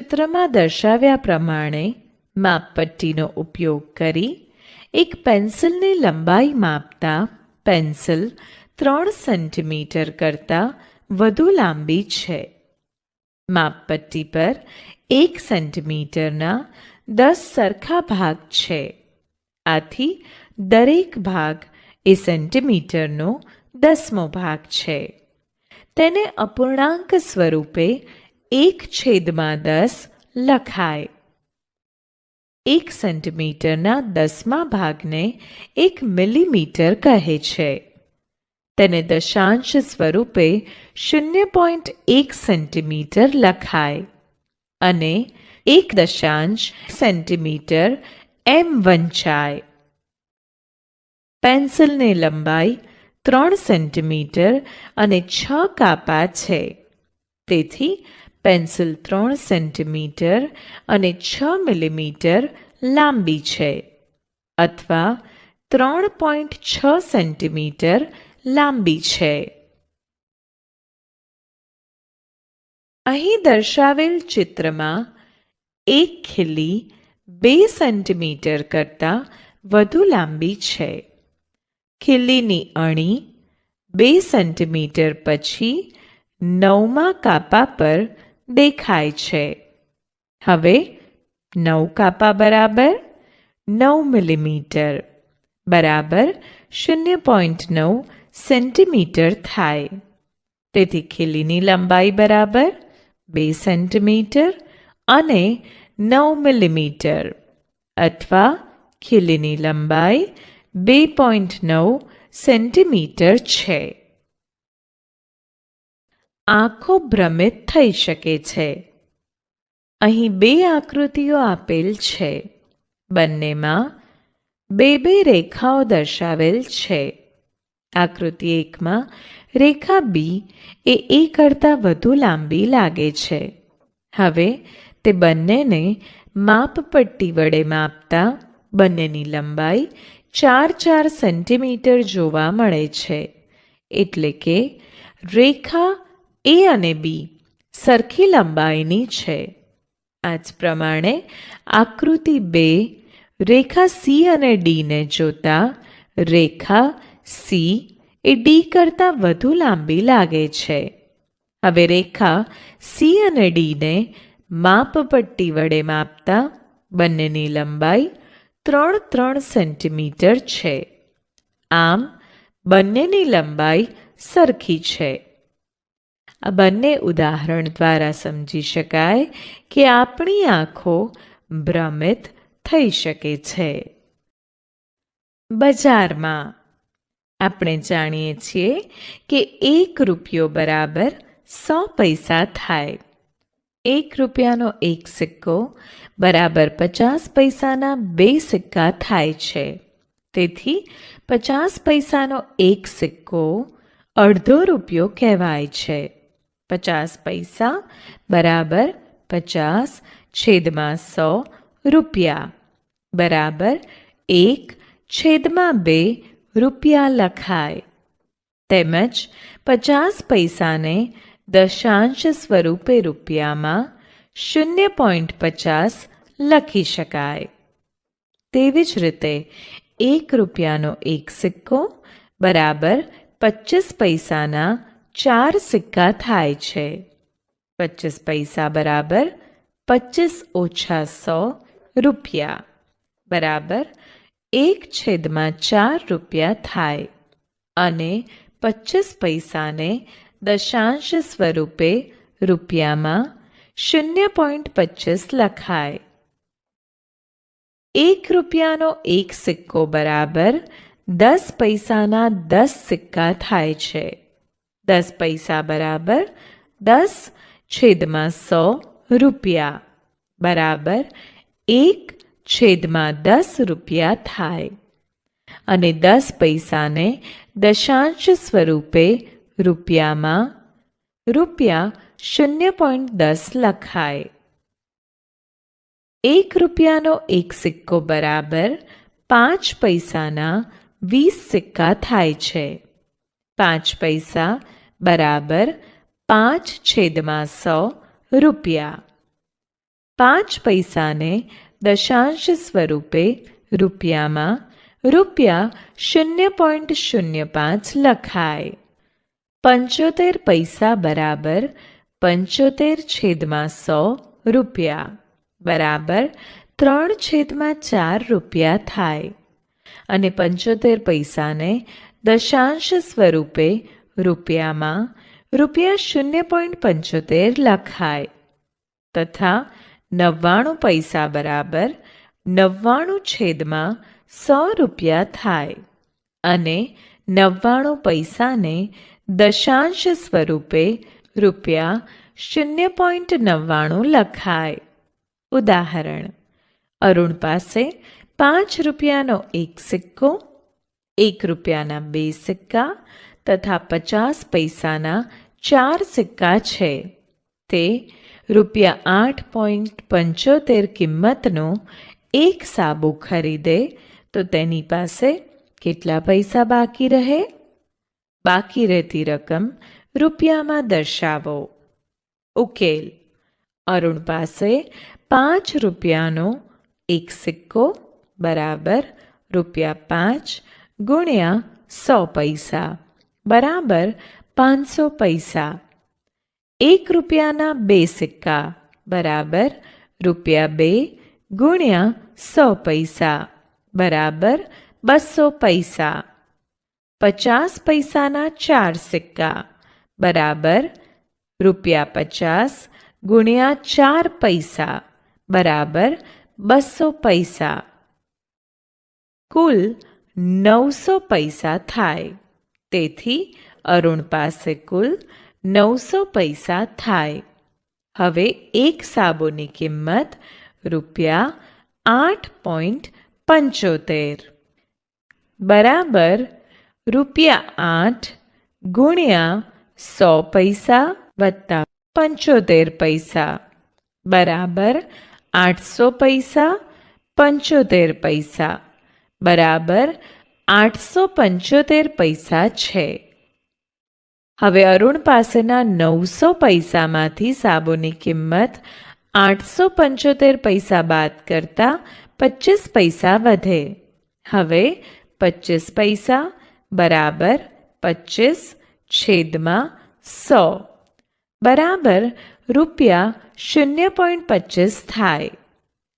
ચિત્રમાં દર્શાવ્યા પ્રમાણે માપપટ્ટીનો ઉપયોગ કરી એક પેન્સિલની લંબાઈ માપતા પેન્સિલ ત્રણ સેન્ટીમીટર કરતાં વધુ લાંબી છે. માપપટ્ટી પર એક સેન્ટીમીટરના દસ સરખા ભાગ છે. આથી દરેક ભાગ એ સેન્ટીમીટરનો દસમો ભાગ છે. તેને અપૂર્ણાંક સ્વરૂપે એક છેદમાં દસ લખાય. એક સેન્ટીમીટરના દસમા ભાગને એક મિલીમીટર કહે છે. તેને દશાંશ સ્વરૂપે શૂન્ય પોઈન્ટ એક સેન્ટીમીટર લખાય અને એક દશાંશ સેન્ટીમીટર એમ વંચાય. પેન્સિલની લંબાઈ ત્રણ સેન્ટીમીટર અને છ કાપા છે. તેથી પેન્સિલ ત્રણ સેન્ટીમીટર અને છ મિલીમીટર લાંબી છે અથવા ત્રણ પોઈન્ટ છ સેન્ટીમીટર લાંબી છે. અહીં દર્શાવેલ ચિત્રમાં એક ખીલી બે સેન્ટીમીટર કરતાં વધુ લાંબી છે. ખીલીની અણી બે સેન્ટીમીટર પછી નવમા કાપા પર દેખાય છે. હવે નવ કાપા બરાબર નવ મિલીમીટર. બરાબર શૂન્ય પોઈન્ટ નવ સેન્ટીમીટર થાય. તેથી ખીલીની લંબાઈ બરાબર બે સેન્ટીમીટર અને નવ મિલીમીટર. અથવા ખીલીની લંબાઈ બે પોઈન્ટ નવ સેન્ટીમીટર છે. આંખો ભ્રમિત થઈ શકે છે. અહીં બે આકૃતિઓ આપેલ છે. બંનેમાં બે બે રેખાઓ દર્શાવેલ છે. આકૃતિ એકમાં રેખા બી એ એ કરતાં વધુ લાંબી લાગે છે. હવે તે બંનેને માપપટ્ટી વડે માપતા બંનેની લંબાઈ ચાર ચાર સેન્ટીમીટર જોવા મળે છે. એટલે કે રેખા એ અને બી સરખી લંબાઈની છે. આ જ પ્રમાણે આકૃતિ બે રેખા સી અને ડીને જોતા રેખા સી એ ડી કરતાં વધુ લાંબી લાગે છે. હવે રેખા સી અને ડીને માપપટ્ટી વડે માપતા બંનેની લંબાઈ ત્રણ ત્રણ સેન્ટીમીટર છે. આમ બંનેની લંબાઈ સરખી છે. આ બંને ઉદાહરણ દ્વારા સમજી શકાય કે આપણી આંખો ભ્રમિત થઈ શકે છે. બજારમાં આપણે જાણીએ છીએ કે એક રૂપિયો બરાબર સો પૈસા થાય. એક રૂપિયાનો એક સિક્કો બરાબર પચાસ પૈસાના બે સિક્કા થાય છે. તેથી પચાસ પૈસાનો એક સિક્કો અડધો રૂપિયો કહેવાય છે. પચાસ પૈસા બરાબર પચાસ છેદમાં સો રૂપિયા બરાબર એક છેદમાં બે રૂપિયા લખાય તેમજ પચાસ પૈસાને દશાંશ સ્વરૂપે રૂપિયામાં શૂન્ય પોઈન્ટ પચાસ લખી શકાય તેવી જ રીતે એક રૂપિયાનો એક સિક્કો બરાબર પચીસ પૈસાના ચાર સિક્કા થાય છે. પચીસ પૈસા બરાબર પચીસ ઓછા સો રૂપિયા. બરાબર એક છેદમાં ચાર રૂપિયા થાય. અને પચીસ પૈસાને દશાંશ સ્વરૂપે રૂપિયામાં શૂન્ય પોઈન્ટ પચીસ લખાય. એક રૂપિયાનો એક સિક્કો બરાબર દસ પૈસાના દસ સિક્કા થાય છે. દસ પૈસા બરાબર, દસ છેદમાં સો રૂપિયા. બરાબર, એક છેદમાં દસ રૂપિયા થાય. અને દસ પૈસાને દશાંશ સ્વરૂપે રૂપિયામાં, રૂપિયા શૂન્ય પોઈન્ટ દસ લખાય. એક રૂપિયાનો એક સિક્કો બરાબર પાંચ પૈસાના વીસ સિક્કા થાય છે. પાંચ પૈસા, બરાબર, પાંચ છેદમાં સો રૂપિયા. પાંચ પૈસાને દશાંશ સ્વરૂપે રૂપિયામાં રૂપિયા શૂન્ય પોઈન્ટ શૂન્ય પાંચ લખાય. પંચોતેર પૈસા, બરાબર, પંચોતેર છેદમાં સો રૂપિયા. બરાબર, ત્રણ છેદમાં ચાર રૂપિયા થાય. અને પંચોતેર પૈસાને દશાંશ સ્વરૂપે રૂપિયામાં રૂપિયા શૂન્ય પોઈન્ટ પંચોતેર લખાય. તથા નવ્વાણું પૈસા બરાબર નવ્વાણું છેદમાં સો રૂપિયા થાય. અને નવ્વાણું પૈસાને દશાંશ સ્વરૂપે રૂપિયા શૂન્ય પોઈન્ટ નવ્વાણું લખાય. ઉદાહરણ, અરુણ પાસે પાંચ રૂપિયાનો એક સિક્કો એક રૂપિયાના બે સિક્કા તથા પચાસ પૈસાના ચાર સિક્કા છે તે રૂપિયા આઠ પોઈન્ટ પંચોતેર કિંમતનો એક સાબુ ખરીદે તો તેની પાસે કેટલા પૈસા બાકી રહે બાકી રહેતી રકમ રૂપિયામાં દર્શાવો ઉકેલ અરુણ પાસે પાંચ રૂપિયાનો એક સિક્કો બરાબર રૂપિયા પાંચ ગુણ્યા સો પૈસા બરાબર પાંચસો પૈસા એક રૂપિયાના બે સિક્કા બરાબર રૂપિયા બે ગુણ્યા સો પૈસા બરાબર બસો પૈસા પચાસ પૈસાના ચાર સિક્કા બરાબર રૂપિયા પચાસ ગુણ્યા ચાર પૈસા બરાબર બસો પૈસા કુલ નવસો પૈસા થાય તેથી અરુણ પાસે કુલ નવસો પૈસા થાય હવે એક સાબુની કિંમત રૂપિયા આઠ પોઈન્ટ પંચોતેર બરાબર રૂપિયા આઠ ગુણ્યા સો પૈસા વત્તા પંચોતેર પૈસા બરાબર આઠસો પૈસા પંચોતેર પૈસા બરાબર આઠસો પંચોતેર પૈસા છે. હવે અરુણ પાસેના નવસો પૈસામાંથી સાબુની કિંમત આઠસો પંચોતેર પૈસા બાદ કરતા પચીસ પૈસા વધે. હવે પચીસ પૈસા બરાબર પચીસ છેદમાં સો. બરાબર રૂપિયા શૂન્ય પોઈન્ટ પચીસ થાય.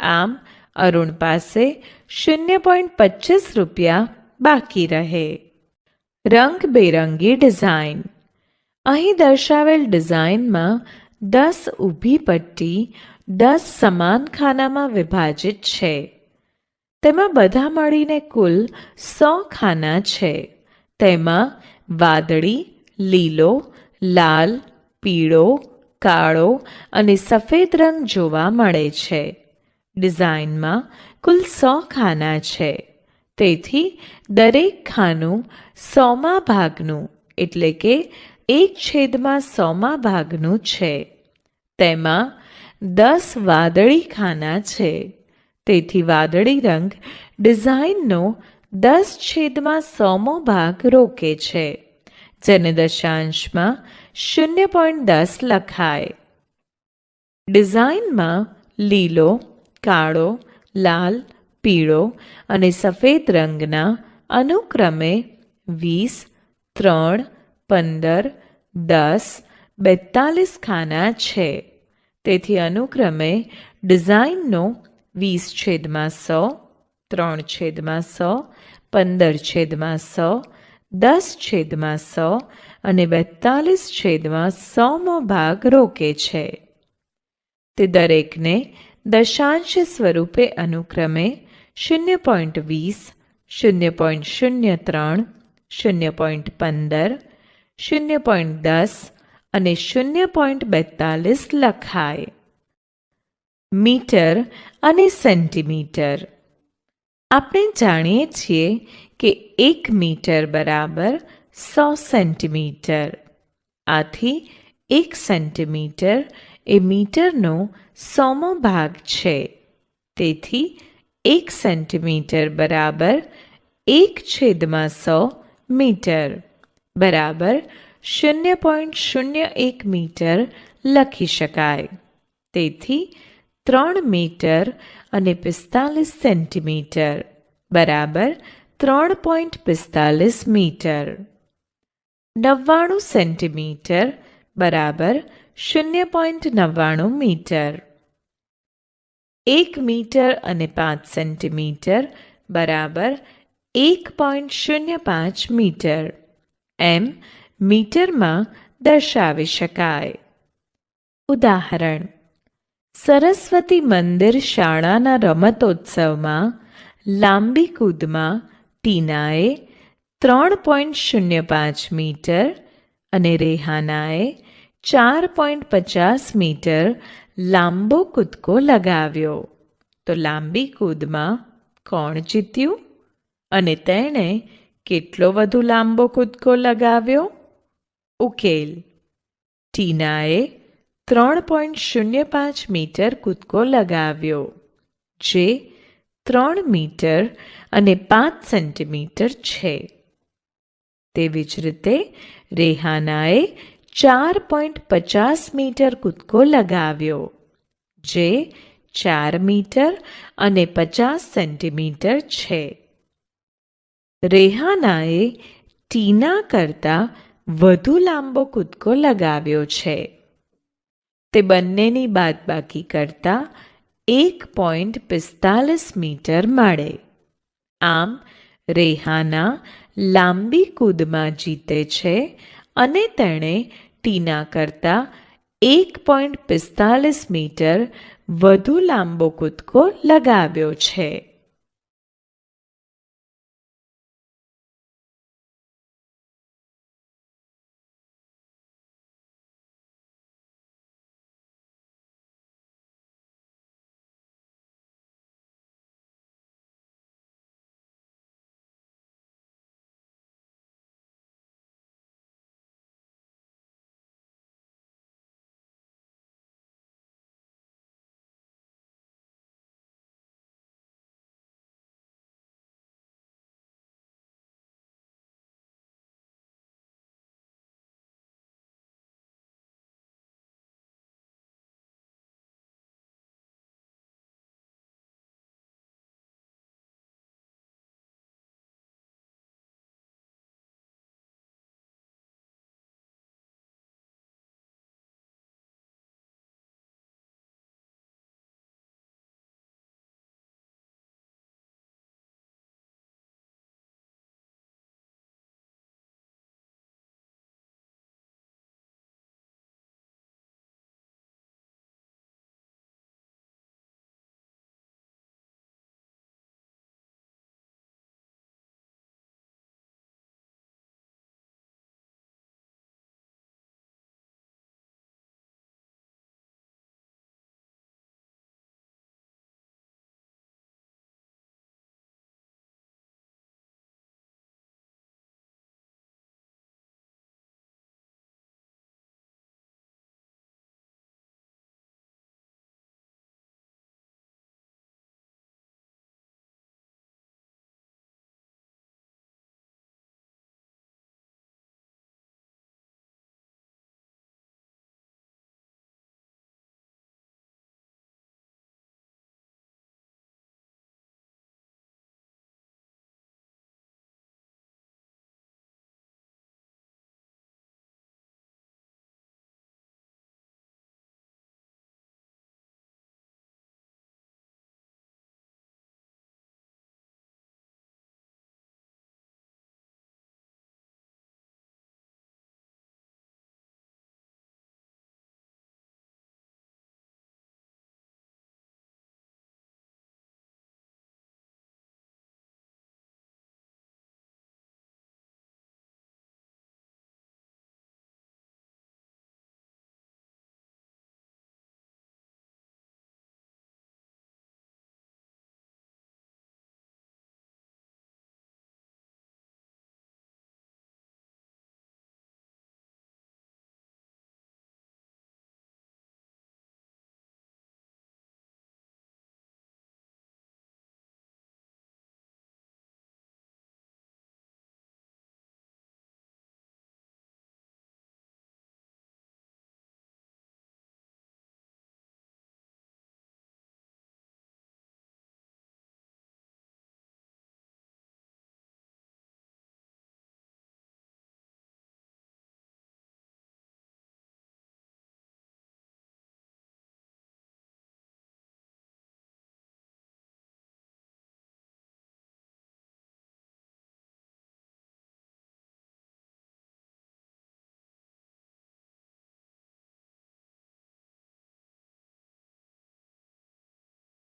આમ અરુણ પાસે શૂન્ય પોઈન્ટ પચીસ રૂપિયા બાકી રહે. રંગબેરંગી ડિઝાઇન. અહીં દર્શાવેલ ડિઝાઇનમાં દસ ઊભી પટ્ટી દસ સમાન ખાનામાં વિભાજિત છે. તેમાં બધા મળીને કુલ સો ખાના છે. તેમાં વાદળી, લીલો, લાલ, પીળો, કાળો અને સફેદ રંગ જોવા મળે છે. ડિઝાઇનમાં કુલ સો ખાના છે. તેથી દરેક ખાનું સોમા ભાગનું, એટલે કે એક છેદમાં સોમા ભાગનું છે. તેમાં દસ વાદળી ખાના છે. તેથી વાદળી રંગ ડિઝાઇનનો દસ છેદમાં સોમો ભાગ રોકે છે. જેને દશાંશમાં શૂન્ય પોઈન્ટ દસ લખાય. ડિઝાઇનમાં લીલો કાળો, લાલ, પીળો અને સફેદ રંગના અનુક્રમે વીસ, ત્રણ, પંદર, દસ, બેતાલીસ ખાના છે. તેથી અનુક્રમે ડિઝાઇનનો વીસ છેદમાં સો, ત્રણ છેદમાં સો, પંદર છેદમાં સો, દસ છેદમાં સો અને બેતાલીસ છેદમાં સોમો ભાગ રોકે છે. તે દરેકને દશાંશ સ્વરૂપે અનુક્રમે શૂન્ય પોઈન્ટ વીસ શૂન્ય પોઈન્ટ શૂન્ય ત્રણ શૂન્ય પોઈન્ટ પંદર શૂન્ય પોઈન્ટ દસ અને શૂન્ય પોઈન્ટ બેતાલીસ લખાય મીટર અને સેન્ટીમીટર આપણે જાણીએ છીએ કે એક મીટર બરાબર સો સેન્ટીમીટર આથી એક સેન્ટીમીટર એ મીટરનો સોમો ભાગ છે. તેથી એક સેન્ટીમીટર બરાબર એક છેદમાં સો મીટર બરાબર શૂન્ય પોઈન્ટ શૂન્ય એક મીટર લખી શકાય. તેથી ત્રણ મીટર અને પિસ્તાલીસ સેન્ટીમીટર બરાબર ત્રણ પોઈન્ટ પિસ્તાલીસ મીટર. નવ્વાણું સેન્ટીમીટર બરાબર શૂન્ય પોઈન્ટ નવ્વાણું મીટર. એક મીટર અને પાંચ સેન્ટીમીટર બરાબર એક પોઈન્ટ શૂન્ય પાંચ મીટર. એમ મીટરમાં દર્શાવી શકાય. ઉદાહરણ. સરસ્વતી મંદિર શાળાના રમતોત્સવમાં લાંબી કૂદમાં ટીનાએ ત્રણ પોઈન્ટ શૂન્ય પાંચ મીટર અને રેહાનાએ ચાર પોઈન્ટ પચાસ મીટર લાંબો કૂદકો લગાવ્યો. તો લાંબી કૂદમાં કોણ જીત્યું? અને તેણે કેટલો વધુ લાંબો કૂદકો લગાવ્યો? ઉકેલ. ટીનાએ ત્રણ પોઈન્ટ શૂન્ય પાંચ મીટર કૂદકો લગાવ્યો, જે ત્રણ મીટર અને પાંચ સેન્ટીમીટર છે. તેવી જ રીતે રેહાનાએ ચાર પોઈન્ટ પચાસ મીટર કૂદકો લગાવ્યો. જે ચાર મીટર અને પચાસ સેન્ટીમીટર છે. રેહાનાએ ટીના કરતાં વધુ લાંબો કૂદકો લગાવ્યો છે. તે બંનેની બાદબાકી કરતા એક પોઈન્ટ પિસ્તાલીસ મીટર મળે. આમ, રેહાના લાંબી કૂદમાં જીતે છે અને તેણે ટીના કરતાં એક પોઈન્ટ પિસ્તાલીસ મીટર વધુ લાંબો કૂદકો લગાવ્યો છે.